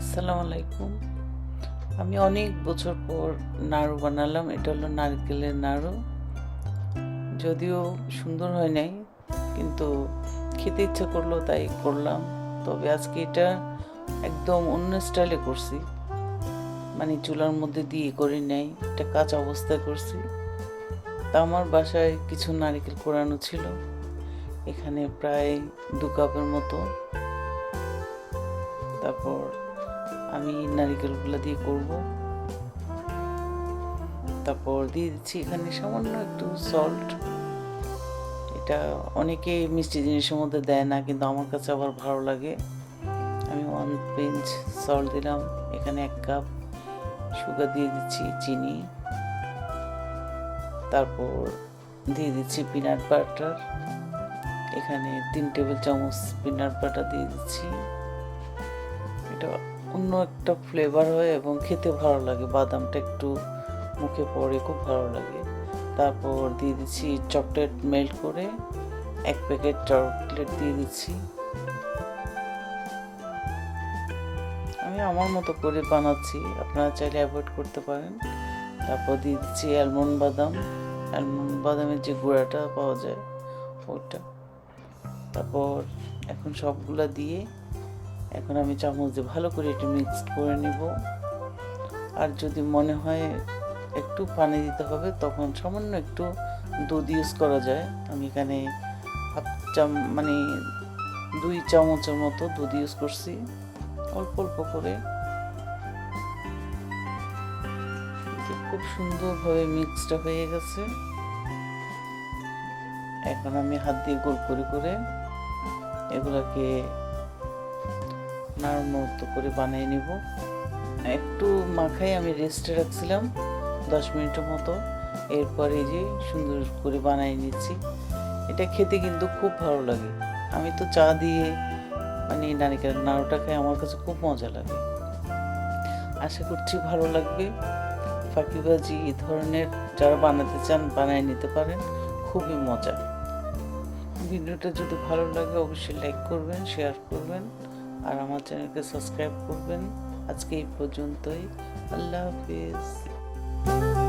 আসসালামু আলাইকুম। আমি অনেক বছর পর নাড়ু বানালাম, এটা হলো নারকেলের নাড়ু। যদিও সুন্দর হয় নাই, কিন্তু খেতে ইচ্ছা করল, তাই করলাম। তবে আজকে এটা একদম অন্য স্টাইলে করছি। মানে চুলার মধ্যে দিয়ে করি নাই এটা কাঁচা অবস্থায় করছি। তা আমার বাসায় কিছু নারকেল কোরানো ছিল, এখানে প্রায় দু কাপের মতো। তারপর আমি নারিকেলগুলো দিয়ে করব। তারপর দিয়ে দিচ্ছি এখানে সামান্য একটু সল্ট এটা অনেকে মিষ্টি জিনিসের মধ্যে দেয় না, কিন্তু আমার কাছে আবার ভালো লাগে। আমি ওয়ান পিঞ্চ সল্ট দিলাম, এখানে এক কাপ সুগার দিয়ে দিচ্ছি চিনি। তারপর দিয়ে দিচ্ছি পিনাট বাটার এখানে তিন টেবিল চামচ পিনাট বাটার দিয়ে দিচ্ছি। এটা অন্য একটা ফ্লেভার হয় এবং খেতে ভালো লাগে। বাদামটা একটু মুখে পড়ে, খুব ভালো লাগে। তারপর দিয়ে দিচ্ছি চকলেট মেল্ট করে এক প্যাকেট চকলেট দিয়ে দিচ্ছি। আমি আমার মতো করে বানাচ্ছি, আপনারা চাইলে অ্যাভয়েড করতে পারেন। তারপর দিয়ে দিচ্ছি অ্যালমন্ড বাদাম। অ্যালমন্ড বাদামের যে গুঁড়াটা পাওয়া যায় ওটা তারপর এখন সবগুলা দিয়ে এখন আমি চামচ দিয়ে ভালো করে একটু মিক্সড করে নিব। আর যদি মনে হয় একটু পানি দিতে হবে, তখন সামান্য একটু দুধ ইউজ করা যায়। আমি এখানে হাফ চাম মানে দুই চামচের মতো দুধ ইউজ করছি। অল্প অল্প করে। খুব সুন্দরভাবে মিক্সটা হয়ে গেছে। এখন আমি হাত দিয়ে গোল করে করে এগুলাকে নাড়ার মতো করে বানিয়ে নিব। একটু মাখাই আমি রেস্টে রাখছিলাম দশ মিনিটের মতো। এরপরে যে সুন্দর করে বানিয়ে নিচ্ছি। এটা খেতে কিন্তু খুব ভালো লাগে। আমি তো চা দিয়ে মানে নারিকেল নাড়ুটা খাই, আমার কাছে খুব মজা লাগে। আশা করছি ভালো লাগবে। ফাঁকিবাজি এই ধরনের যারা বানাতে চান বানিয়ে নিতে পারেন, খুবই মজা। ভিডিওটা যদি ভালো লাগে অবশ্যই লাইক করবেন শেয়ার করবেন। আর আমার চ্যানেলকে সাবস্ক্রাইব করবেন। আজকে এই পর্যন্তই। আল্লাহ হাফিজ।